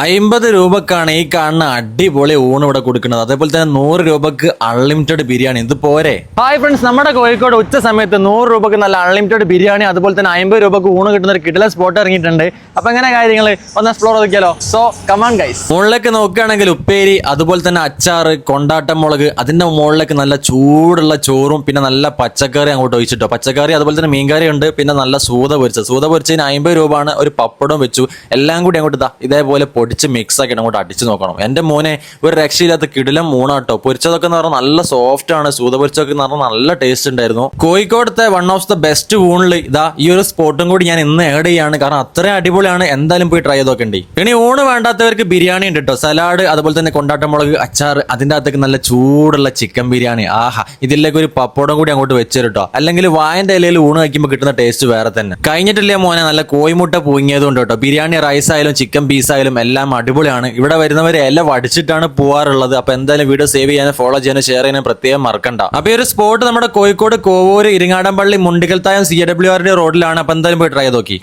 അമ്പത് രൂപക്കാണ് ഈ കാണുന്ന അടിപൊളി ഊണ് ഇവിടെ കൊടുക്കുന്നത്. അതേപോലെ തന്നെ നൂറ് രൂപക്ക് അൺലിമിറ്റഡ് ബിരിയാണി. ഇത് പോരെ? ഹായ് ഫ്രണ്ട്സ് നമ്മുടെ കോഴിക്കോട് ഉച്ച സമയത്ത് നൂറ് രൂപക്ക് നല്ല അൺലിമിറ്റഡ് ബിരിയാണി അതുപോലെ തന്നെ അമ്പത് രൂപക്ക് ഊണ് കിട്ടുന്ന ഒരു കിടില സ്പോട്ട് ഇറങ്ങിയിട്ടുണ്ട്. അപ്പൊ എങ്ങനെ കാര്യങ്ങൾ ഒന്ന് എക്സ്പ്ലോർ നോക്കിയാലോ സോ കമാൺ ഗൈസ് മുകളിലേക്ക് നോക്കുകയാണെങ്കിൽ ഉപ്പേരി അതുപോലെ തന്നെ അച്ചാറ് കൊണ്ടാട്ടം മുളക് അതിന്റെ മുകളിലേക്ക് നല്ല ചൂടുള്ള ചോറും പിന്നെ നല്ല പച്ചക്കറി അങ്ങോട്ട് ഒഴിച്ചിട്ടോ. പച്ചക്കറി അതുപോലെ തന്നെ മീൻകറി ഉണ്ട്. പിന്നെ നല്ല സൂത പൊരിച്ചത്. സൂത പൊരിച്ചതിന് അമ്പത് രൂപയാണ് ഒരു പപ്പടം വെച്ചു. എല്ലാം കൂടി അങ്ങോട്ട് ഇതാ ഇതേപോലെ പൊടിച്ച് മിക്സ് ആക്കി അങ്ങോട്ട് അടിച്ചു നോക്കണം. എന്റെ മോനെ ഒരു രക്ഷയില്ലാത്ത കിടിലം മൂണാട്ടോ. പൊരിച്ചതൊക്കെ എന്ന് പറഞ്ഞാൽ നല്ല സോഫ്റ്റ് ആണ്. സൂത പൊരിച്ചതൊക്കെ എന്ന് പറഞ്ഞാൽ നല്ല ടേസ്റ്റ് ഉണ്ടായിരുന്നു. കോഴിക്കോടത്തെ വൺ ഓഫ് ദ ബെസ്റ്റ് ഊണിൽ ഇതാ ഈ ഒരു സ്പോട്ടും കൂടി ഞാൻ ഇന്ന് ആഡ് ചെയ്യാണ്. കാരണം അത്രയും അടിപൊളിയാണ്. എന്തായാലും പോയി ട്രൈ ചെയ്തൊക്കെ ഉണ്ട്. ഇനി ഊണ് വേണ്ടാത്തവർക്ക് ബിരിയാണി ഉണ്ട് കേട്ടോ സലാഡ് അതുപോലെ തന്നെ കൊണ്ടാട്ടമുളക് അച്ചാർ അതിന്റെ അകത്തേക്ക് നല്ല ചൂടുള്ള ചിക്കൻ ബിരിയാണി. ആഹാ ഇതിലേക്ക് ഒരു പപ്പടം കൂടി അങ്ങോട്ട് വെച്ചു കേട്ടോ അല്ലെങ്കിൽ വായന്റെ ഇലയിൽ ഊണ് കഴിക്കുമ്പോൾ കിട്ടുന്ന ടേസ്റ്റ് വേറെ തന്നെ. കഴിഞ്ഞിട്ടില്ലേ മോനെ നല്ല കോഴിമുട്ട പൂങ്ങിയതുകൊണ്ട് കേട്ടോ ബിരിയാണി റൈസ് ആയാലും ചിക്കൻ പീസ് ആയാലും എല്ലാം അടിപൊളിയാണ്. ഇവിടെ വരുന്നവരെ എല്ലാം അടിച്ചിട്ടാണ് പോവാറുള്ളത്. അപ്പൊ എന്തായാലും വീഡിയോ സേവ് ചെയ്യാനും ഫോളോ ചെയ്യാനും ഷെയർ ചെയ്യാനും പ്രത്യേകം മറക്കണ്ട. അപ്പൊ ഈ ഒരു സ്പോട്ട് നമ്മുടെ കോഴിക്കോട് കോവൂര് ഇരിങ്ങാടൻപള്ളി മുണ്ടിക്കൽത്തായം സി ഡബ്ല്യു ആറിന്റെ റോഡിലാണ് അപ്പൊ എന്തായാലും പോയി ട്രൈ നോക്കി.